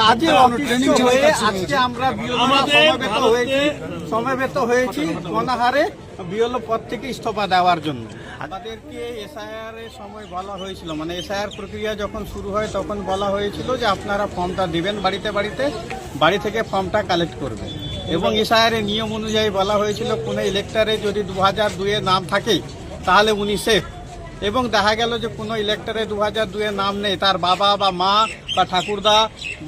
কাজে ট্রেনিং হয়ে আজকে আমরা সমবেত হয়েছি সমবেত হয়েছি অনাহারে বিএলও পদ থেকে ইস্তফা দেওয়ার জন্য। আমাদেরকে এসআইআর এর সময় বলা হয়েছিল মানে এসআইআর প্রক্রিয়া যখন শুরু হয় তখন বলা হয়েছিল যে আপনারা ফর্মটা দিবেন বাড়িতে বাড়িতে বাড়ি থেকে ফর্মটা কালেক্ট করবেন। এবং এসআইআর এর নিয়ম অনুযায়ী বলা হয়েছিল কোনো ইলেক্টারে যদি দু হাজার দুয়ে নাম থাকে তাহলে উনি সেফ এবং দেখা গেল যে কোনো ইলেক্টরে দু হাজার দুয়ের নাম নেই। তার বাবা বা মা বা ঠাকুরদা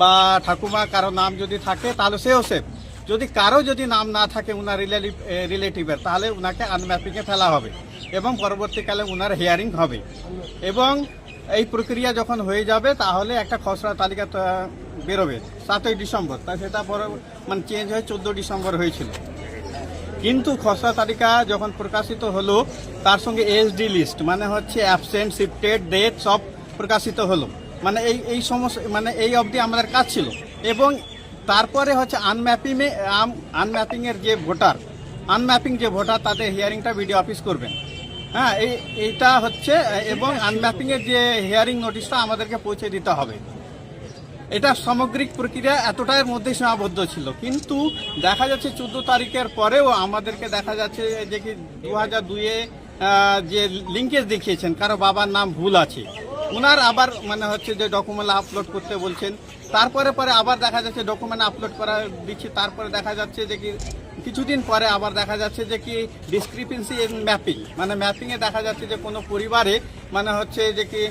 বা ঠাকুমা কারও নাম যদি থাকে, তাহলে সেও সেফ যদি কারও যদি নাম না থাকে উনার রিলেটিভ রিলেটিভের তাহলে উনাকে আনম্যাপিংয়ে ফেলা হবে এবং পরবর্তীকালে উনার হিয়ারিং হবে। এবং এই প্রক্রিয়া যখন হয়ে যাবে, তাহলে একটা খসড়া তালিকা বেরোবে সাতই ডিসেম্বর। তা সেটা পরে মানে চেঞ্জ হয়ে চোদ্দ ডিসেম্বর হয়েছিল। কিন্তু খসড়া তালিকা যখন প্রকাশিত হলো, তার সঙ্গে এসডি লিস্ট মানে হচ্ছে অ্যাবসেন্ট শিফটেড ডেট সব প্রকাশিত হলো। মানে এই এই সমস্ত মানে এই অবধি আমাদের কাজ ছিল। এবং তারপরে হচ্ছে আনম্যাপিংয়ে আনম্যাপিংয়ের যে ভোটার আনম্যাপিং যে ভোটার, তাদের হিয়ারিংটা বিডিও অফিস করবেন। হ্যাঁ এই, এইটা হচ্ছে, এবং আনম্যাপিংয়ের যে হিয়ারিং নোটিশটা আমাদেরকে পৌঁছে দিতে হবে। এটা সামগ্রিক প্রক্রিয়া এতটার মধ্যে সীমাবদ্ধ ছিল। কিন্তু দেখা যাচ্ছে চোদ্দ তারিখের পরেও আমাদেরকে দেখা যাচ্ছে যে কি দু হাজার দুয়ে যে লিঙ্কেজ দেখিয়েছেন, কারও বাবার নাম ভুল আছে। ওনার আবার মানে হচ্ছে যে ডকুমেন্ট আপলোড করতে বলছেন। তারপরে পরে আবার দেখা যাচ্ছে ডকুমেন্ট আপলোড করা দিচ্ছি। তারপরে দেখা যাচ্ছে যে কি কিছুদিন পরে আবার দেখা যাচ্ছে যে কি ডিসক্রিপেন্সি ম্যাপিং মানে ম্যাপিংয়ে দেখা যাচ্ছে যে কোনো পরিবারে মানে হচ্ছে যে কি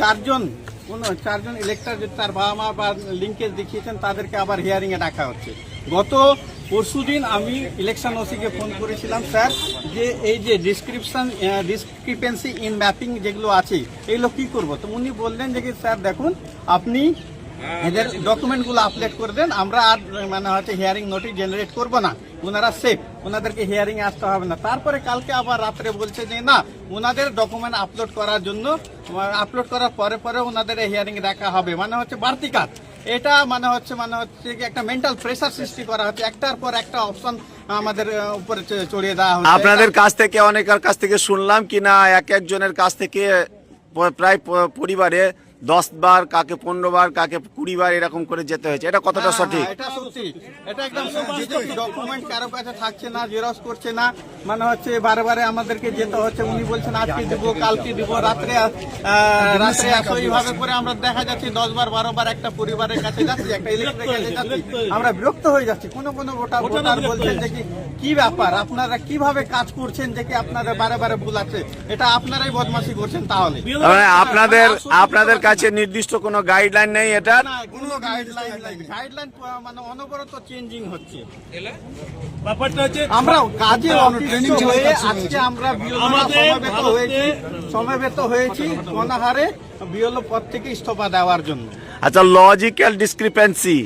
চারজন চারজন ইলেক্টর তার বাবা মা বা লিঙ্কেজ দেখিয়েছেন, তাদেরকে আবার হিয়ারিংয়ে ডাকা হচ্ছে। গত পরশুদিন আমি ইলেকশন ওসিকে ফোন করেছিলাম, স্যার, যে এই যে ডিসক্রিপশন ডিসক্রিপেন্সি ইন ম্যাপিং যেগুলো আছে, এগুলো কী করব? তো উনি বললেন যে স্যার, দেখুন, আপনি এদের ডকুমেন্টগুলো আপলোড করে দেন। আমরা আর মানে হচ্ছে হিয়ারিং নোটিশ জেনারেট করব না। ওনারা সেফ ওনাদেরকে হিয়ারিং আসতে হবে না। তারপরে কালকে আবার রাত্রে বলছে যে, না ওনাদের ডকুমেন্ট আপলোড করার জন্য আপলোড করার পরে পরে ওনাদের হিয়ারিং রাখা হবে। মানে হচ্ছে বাড়তি কাজ। এটা মানে হচ্ছে মানে হচ্ছে একটা মেন্টাল প্রেসার সৃষ্টি করা হচ্ছে। একটার পর একটা অপশন আমাদের উপরে চড়িয়ে দেওয়া হচ্ছে। আপনাদের কাছ থেকে, অনেকের কাছ থেকে শুনলাম কি না, এক একজনের কাছ থেকে প্রায় পরিবারে দশ বার কাকে পনেরো বার কাকে কুড়ি বার এরকম করে যেতে হয়েছে। এটা কতটা হ্যাঁ, সঠিক? হ্যাঁ, এটা সত্যি। এটা একদম ডকুমেন্ট কারও কাছে থাকছে না জেরক্স করছে না মানে হচ্ছে বারে বারে আমাদেরকে যেতে হচ্ছে। উনি বলছেন আজকে দিব কালকে দিব রাত্রে রাত্রে এইভাবে করে আমরা দেখা যাচ্ছে দশ বার বারো বার একটা পরিবারের কাছে যাচ্ছি একটা ইলেকট্রিক কাছে যাচ্ছি। আমরা বিরক্ত হয়ে যাচ্ছি। কোনো কোনো ভোটার ভোটার বলছেন যে কি কি ব্যাপার? আপনারা কীভাবে কাজ করছেন যে কি আপনারা বারে বারে ভুল আছে? এটা আপনারাই বদমাশি করছেন তাহলে। মানে আপনাদের আপনাদের কাছে নির্দিষ্ট কোনো গাইডলাইন নেই এটা? না কোনো গাইডলাইন গাইডলাইন মানে অনবরত চেঞ্জিং হচ্ছে। ব্যাপারটা হচ্ছে আমরা কাজে ট্রেনিং আজকে আমরা বিএলও সমবেত হয়েছি সমবেত হয়েছি অনাহারে বিএলও পদ থেকে ইস্তফা দেওয়ার জন্য। আচ্ছা লজিক্যাল ডিসক্রিপেন্সি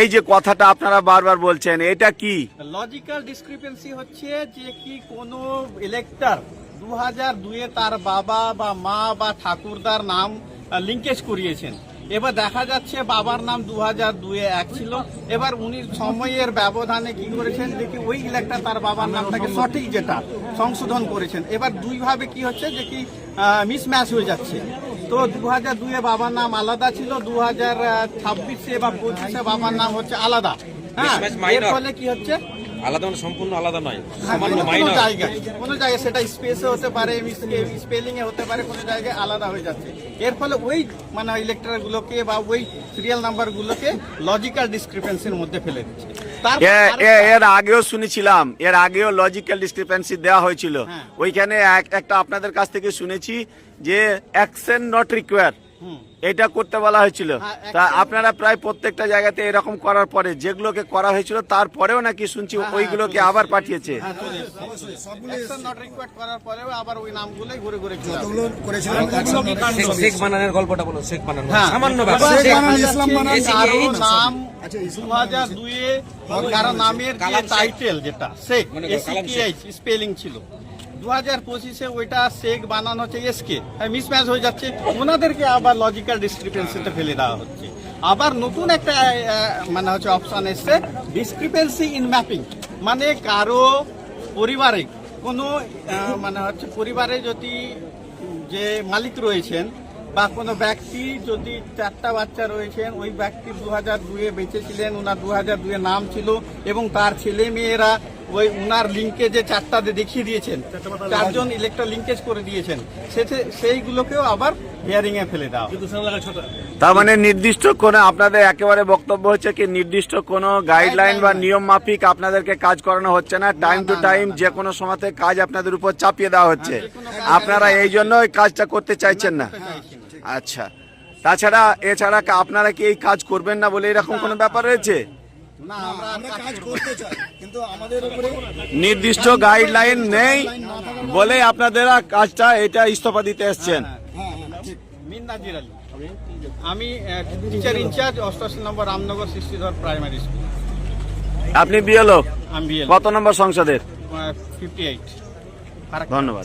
এই যে কথাটা আপনারা বারবার বলছেন এটা কি? লজিক্যাল ডিসক্রিপেন্সি হচ্ছে যে কি কোনো ইলেক্টর দু হাজার দুয়ে তার বাবা বা মা বা ঠাকুরদার নাম লিঙ্কেজ করিয়েছেন। এবার দেখা যাচ্ছে বাবার নাম দু হাজার দুয়ে এক ছিল। এবার উনি সময়ের ব্যবধানে কি করেছেন? যে কি ওই ইলেক্টর তার বাবার নামটাকে সঠিক যেটা সংশোধন করেছেন। এবার দুইভাবে কি হচ্ছে? যে কি মিসম্যাচ হয়ে যাচ্ছে। তো দু হাজার দুয়ে বাবার নাম আলাদা ছিল দু হাজার ছাব্বিশে বা পঁচিশে বাবার নাম হচ্ছে আলাদা। হ্যাঁ এর ফলে কি হচ্ছে? আলাদা মানে সম্পূর্ণ আলাদা নয় সামান্য মাইনর জায়গায় কোনো জায়গায় সেটা স্পেসে হতে পারে স্পেলিং এ হতে পারে কোনো জায়গায় আলাদা হয়ে যাচ্ছে এর ফলে ওই মানে ইলেকট্রাল গুলোকে বা ওই সিরিয়াল নাম্বার গুলোকে লজিক্যাল ডিসক্রিপেন্সির মধ্যে ফেলে দিচ্ছে এর আগেও শুনেছিলাম এর আগেও লজিক্যাল ডিসক্রিপেন্সি দেওয়া হয়েছিল হ্যাঁ। ওইখানে এক- একটা আপনাদের কাছ থেকে শুনেছি যে অ্যাকশন নট রিকোয়ার। এটা করতে বলা হয়েছিল হ্যাঁ, তা আপনারা প্রায় প্রত্যেকটা জায়গাতে এরকম করার পরে যেগুলোকে করা হয়েছিল তারপরেও নাকি শুনছি হ্যাঁ, ওইগুলোকে হ্যাঁ, আবার পাঠিয়েছে হ্যাঁ। শেখ- বানানের গল্পটা শেখ বানান হ্যাঁ। সামান্য কারও নাম দু হাজার দুয়ে কারও নামের। টাইটেল যেটা মনে শেখ। স্পেলিং ছিল দু হাজার পঁচিশে ওইটা শেখ বানানো হচ্ছে এসকে মিসম্যাচ হয়ে যাচ্ছে। ওনাদেরকে আবার লজিক্যাল ডিসক্রিপেন্সিতে ফেলে দেওয়া হচ্ছে। আবার নতুন একটা মানে হচ্ছে অপশন এসছে ডিসক্রিপেন্সি ইন ম্যাপিং মানে কারও পরিবারে কোনো মানে হচ্ছে পরিবারে যদি যে মালিক রয়েছেন বা কোনো ব্যক্তি যদি চারটা বাচ্চা রয়েছেন, ওই ব্যক্তি দু হাজার দুয়ে বেঁচেছিলেন ওনার দু হাজার দুয়ে নাম ছিল এবং তার ছেলে মেয়েরা ওই উনার লিঙ্কেজে চারটা দেখিয়ে দিয়েছেন চারজন ইলেকট্রা লিঙ্কেজ করে দিয়েছেন সেতে- সেইগুলোকেও আবার হিয়ারিং এ ফেলে দেওয়া তার মানে নির্দিষ্ট কোনো আপনাদের একেবারে বক্তব্য হচ্ছে কি নির্দিষ্ট কোনো গাইডলাইন বা নিয়ম মাফিক আপনাদেরকে কাজ করানো হচ্ছে না টাইম টু টাইম যে কোনো সময়তে কাজ আপনাদের উপর চাপিয়ে দেওয়া হচ্ছে। আপনারা এই জন্য ওই কাজটা করতে চাইছেন না। আচ্ছা। তাছাড়া এছাড়া আপনারা কি এই কাজ করবেন না বলে এরকম কোনো ব্যাপার রয়েছে? না আমরা কাজ কাজ করতে চাই কিন্তু আমাদের উপরে নির্দিষ্ট গাইডলাইন নেই বলে আপনারা কাজটা এটা ইস্তফা দিতে এসছেন। হ্যাঁ হ্যাঁ আলী। আমি টিচার ইনচার্জ অষ্টাশি নম্বর রামনগর সৃষ্টিধর প্রাইমারি স্কুল আপনি বিএলও? আমি বিএল কত নম্বর সংসদের? ফিফটি এইট ধন্যবাদ।